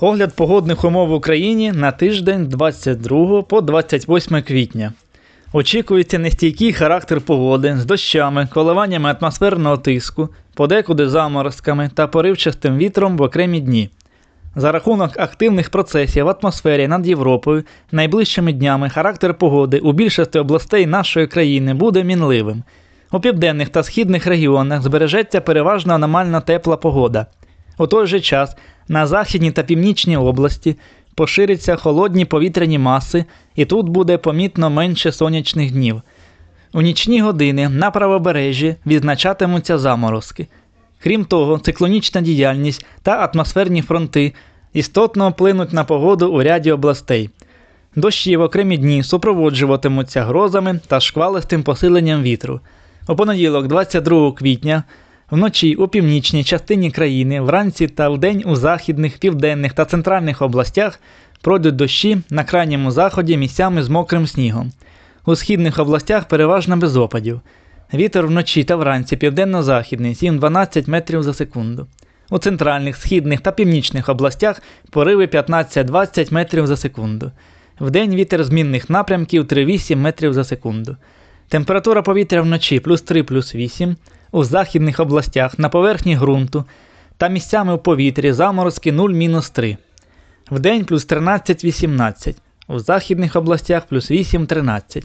Огляд погодних умов в Україні на тиждень 22 по 28 квітня. Очікується нестійкий характер погоди з дощами, коливаннями атмосферного тиску, подекуди заморозками та поривчастим вітром в окремі дні. За рахунок активних процесів в атмосфері над Європою найближчими днями характер погоди у більшості областей нашої країни буде мінливим. У південних та східних регіонах збережеться переважно аномально тепла погода. У той же час на західній та північній області поширяться холодні повітряні маси, і тут буде помітно менше сонячних днів. У нічні години на правобережжі відзначатимуться заморозки. Крім того, циклонічна діяльність та атмосферні фронти істотно вплинуть на погоду у ряді областей. Дощі в окремі дні супроводжуватимуться грозами та шквалистим посиленням вітру. У понеділок, 22 квітня, вночі у північній частині країни, вранці та вдень у західних, південних та центральних областях пройдуть дощі на крайньому заході місцями з мокрим снігом. У східних областях переважно без опадів. Вітер вночі та вранці південно-західний 7-12 метрів за секунду. У центральних, східних та північних областях пориви 15-20 метрів за секунду. Вдень вітер змінних напрямків 3-8 метрів за секунду. Температура повітря вночі плюс 3 плюс 8, у західних областях на поверхні ґрунту та місцями у повітрі заморозки 0-3. Вдень плюс 13-18, у західних областях плюс 8-13.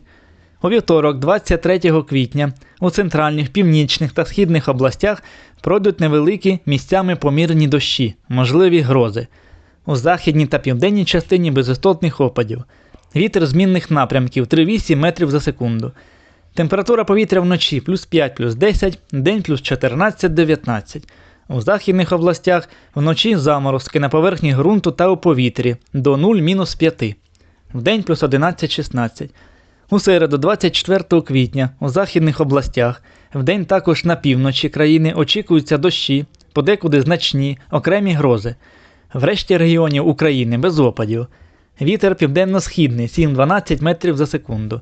У вівторок, 23 квітня, у центральних, північних та східних областях пройдуть невеликі місцями помірні дощі, можливі грози. У західній та південній частині без істотних опадів. Вітер змінних напрямків 3-8 метрів за секунду. Температура повітря вночі плюс 5 плюс 10, день плюс 14-19. У західних областях вночі заморозки на поверхні ґрунту та у повітрі до 0-5. Вдень плюс 11-16. У середу, 24 квітня, у західних областях, вдень також на півночі країни очікуються дощі, подекуди значні, окремі грози. В решті регіонів України без опадів. Вітер південно-східний 7-12 метрів за секунду.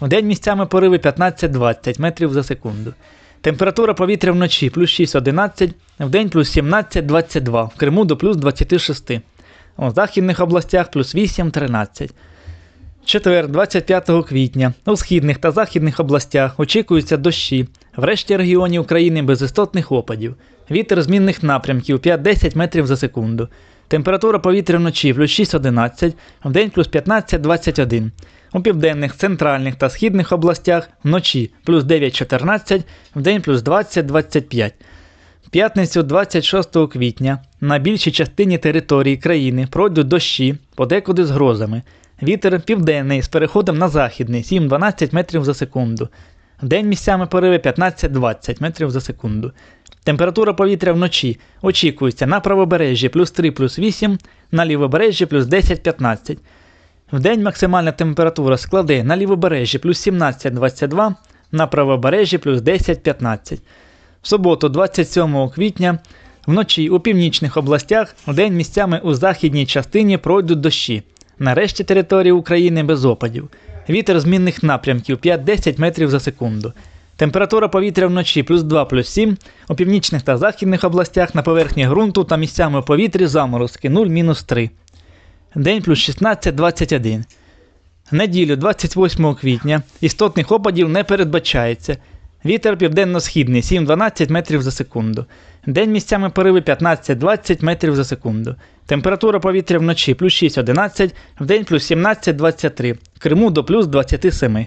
Вдень місцями пориви 15-20 метрів за секунду. Температура повітря вночі плюс 6-11, вдень плюс 17-22, в Криму до плюс 26. У західних областях плюс 8-13. Четвер, 25 квітня, у східних та західних областях очікуються дощі, в решті регіонів України без істотних опадів, вітер змінних напрямків 5-10 метрів за секунду, температура повітря вночі плюс 6-11, вдень плюс 15-21, у південних, центральних та східних областях вночі плюс 9-14, вдень плюс 20-25. П'ятницю 26 квітня на більшій частині території країни пройдуть дощі, подекуди з грозами. Вітер південний з переходом на західний 7-12 метрів за секунду. Вдень місцями пориви 15-20 метрів за секунду. Температура повітря вночі очікується на правобережжі плюс 3 плюс 8, на лівобережжі плюс 10-15. Вдень максимальна температура складе на лівобережжі плюс 17-22, на правобережжі плюс 10-15. В суботу, 27 квітня, вночі у північних областях, вдень місцями у західній частині пройдуть дощі. На решті території України без опадів. Вітер змінних напрямків 5-10 метрів за секунду. Температура повітря вночі плюс 2 плюс 7, у північних та західних областях на поверхні ґрунту та місцями у повітрі заморозки 0 мінус 3. День плюс 16-21. Неділю 28 квітня істотних опадів не передбачається. Вітер південно-східний 7-12 метрів за секунду. День місцями пориви 15-20 метрів за секунду. Температура повітря вночі плюс 6-11, вдень плюс 17-23, в Криму до плюс 27.